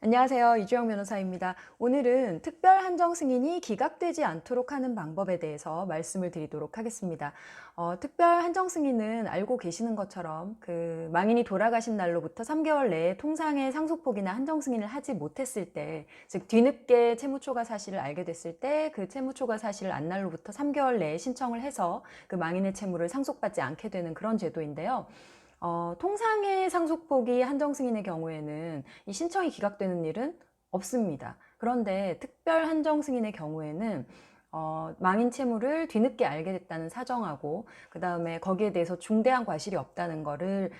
안녕하세요. 이주영 변호사입니다. 오늘은 특별 한정 승인이 기각되지 않도록 하는 방법에 대해서 말씀을 드리도록 하겠습니다. 어, 특별 한정 승인은 알고 계시는 것처럼 그 망인이 돌아가신 날로부터 3개월 내에 통상의 상속폭이나 한정 승인을 하지 못했을 때, 즉 뒤늦게 채무 초과 사실을 알게 됐을 때 그 채무 초과 사실을 안 날로부터 3개월 내에 신청을 해서 그 망인의 채무를 상속받지 않게 되는 그런 제도인데요. 어, 통상의 상속폭이 한정 승인의 경우에는 이 신청이 기각되는 일은 없습니다. 그런데 특별 한정 승인의 경우에는 어, 망인 채무를 뒤늦게 알게 됐다는 사정하고 그 다음에 거기에 대해서 중대한 과실이 없다는 거를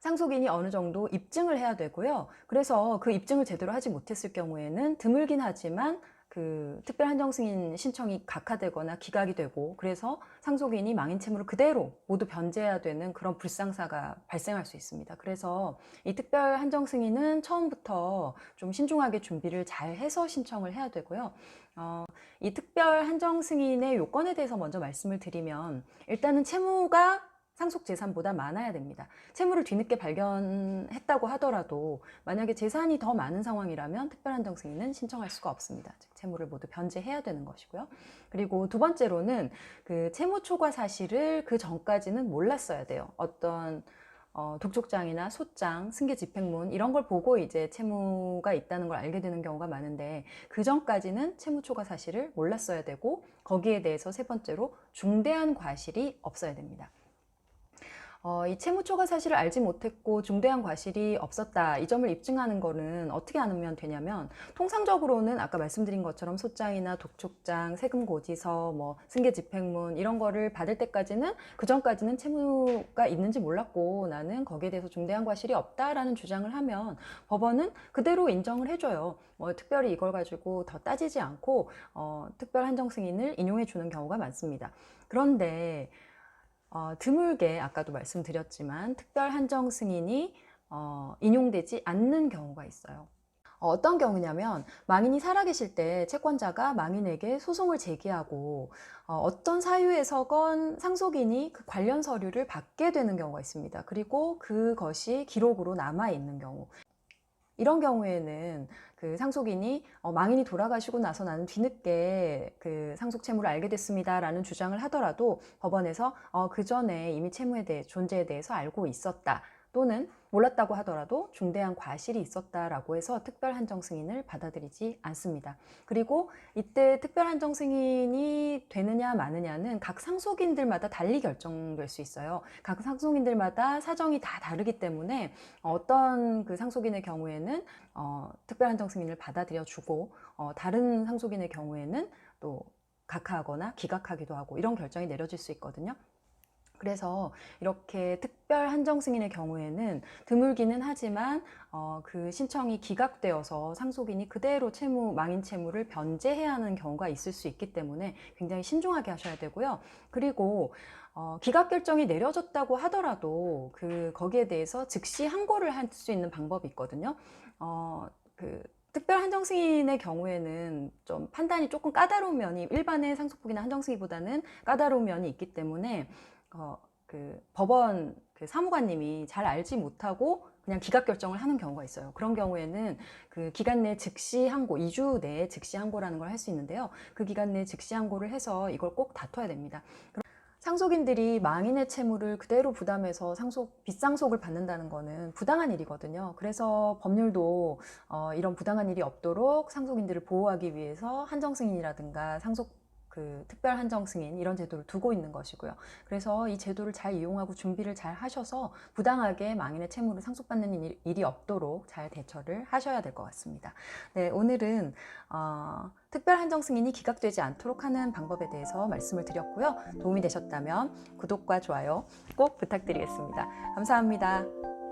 상속인이 어느 정도 입증을 해야 되고요. 그래서 그 입증을 제대로 하지 못했을 경우에는 드물긴 하지만 그 특별 한정 승인 신청이 각하되거나 기각이 되고 그래서 상속인이 망인 채무를 그대로 모두 변제해야 되는 그런 불상사가 발생할 수 있습니다. 그래서 이 특별 한정 승인은 처음부터 좀 신중하게 준비를 잘 해서 신청을 해야 되고요. 어, 이 특별 한정 승인의 요건에 대해서 먼저 말씀을 드리면 일단은 채무가 상속 재산보다 많아야 됩니다. 채무를 뒤늦게 발견했다고 하더라도 만약에 재산이 더 많은 상황이라면 특별한정 승인은 신청할 수가 없습니다. 즉 채무를 모두 변제해야 되는 것이고요. 그리고 두 번째로는 그 채무 초과 사실을 그 전까지는 몰랐어야 돼요. 어떤 어, 독촉장이나 소장, 승계 집행문 이런 걸 보고 이제 채무가 있다는 걸 알게 되는 경우가 많은데 그 전까지는 채무 초과 사실을 몰랐어야 되고 거기에 대해서 세 번째로 중대한 과실이 없어야 됩니다. 어, 이 채무초과 사실을 알지 못했고 중대한 과실이 없었다. 이 점을 입증하는 거는 어떻게 하면 되냐면 통상적으로는 아까 말씀드린 것처럼 소장이나 독촉장, 세금 고지서, 뭐 승계 집행문 이런 거를 받을 때까지는 그 전까지는 채무가 있는지 몰랐고 나는 거기에 대해서 중대한 과실이 없다라는 주장을 하면 법원은 그대로 인정을 해줘요. 뭐 특별히 이걸 가지고 더 따지지 않고 어, 특별 한정 승인을 인용해 주는 경우가 많습니다. 그런데 어, 드물게 아까도 말씀드렸지만 특별 한정 승인이 어, 인용되지 않는 경우가 있어요. 어, 어떤 경우냐면 망인이 살아계실 때 채권자가 망인에게 소송을 제기하고 어, 떤 사유에서건 상속인이 그 관련 서류를 받게 되는 경우가 있습니다. 그리고 그것이 기록으로 남아 있는 경우. 이런 경우에는 그 상속인이 어, 망인이 돌아가시고 나서 나는 뒤늦게 그 상속 채무를 알게 됐습니다라는 주장을 하더라도 법원에서 어, 그 전에 이미 채무에 대해 존재에 대해서 알고 있었다 또는 몰랐다고 하더라도 중대한 과실이 있었다라고 해서 특별 한정 승인을 받아들이지 않습니다. 그리고 이때 특별 한정 승인이 되느냐 마느냐는 각 상속인들마다 달리 결정될 수 있어요. 각 상속인들마다 사정이 다 다르기 때문에 어떤 그 상속인의 경우에는 어, 특별 한정 승인을 받아들여 주고 어, 다른 상속인의 경우에는 또 각하하거나 기각하기도 하고 이런 결정이 내려질 수 있거든요. 그래서 이렇게 특별 한정 승인의 경우에는 드물기는 하지만 어, 그 신청이 기각되어서 상속인이 그대로 채무 망인 채무를 변제해야 하는 경우가 있을 수 있기 때문에 굉장히 신중하게 하셔야 되고요. 그리고 어, 기각 결정이 내려졌다고 하더라도 그 거기에 대해서 즉시 항고를 할 수 있는 방법이 있거든요. 어, 그 특별 한정 승인의 경우에는 좀 판단이 조금 까다로운 면이 일반의 상속폭이나 한정 승인보다는 까다로운 면이 있기 때문에 어, 그 법원 그 사무관님이 잘 알지 못하고 그냥 기각 결정을 하는 경우가 있어요. 그런 경우에는 그 기간 내 즉시 항고, 2주 내에 즉시 항고라는 걸 할 수 있는데요. 그 기간 내에 즉시 항고를 해서 이걸 꼭 다퉈야 됩니다. 상속인들이 망인의 채무를 그대로 부담해서 상속, 빗상속을 받는다는 거는 부당한 일이거든요. 그래서 법률도 어, 이런 부당한 일이 없도록 상속인들을 보호하기 위해서 한정승인이라든가 상속 그 특별 한정 승인 이런 제도를 두고 있는 것이고요. 그래서 이 제도를 잘 이용하고 준비를 잘 하셔서 부당하게 망인의 채무를 상속받는 일 이 없도록 잘 대처를 하셔야 될 것 같습니다. 네, 오늘은 어, 특별 한정 승인이 기각되지 않도록 하는 방법에 대해서 말씀을 드렸고요. 도움이 되셨다면 구독과 좋아요 꼭 부탁드리겠습니다. 감사합니다.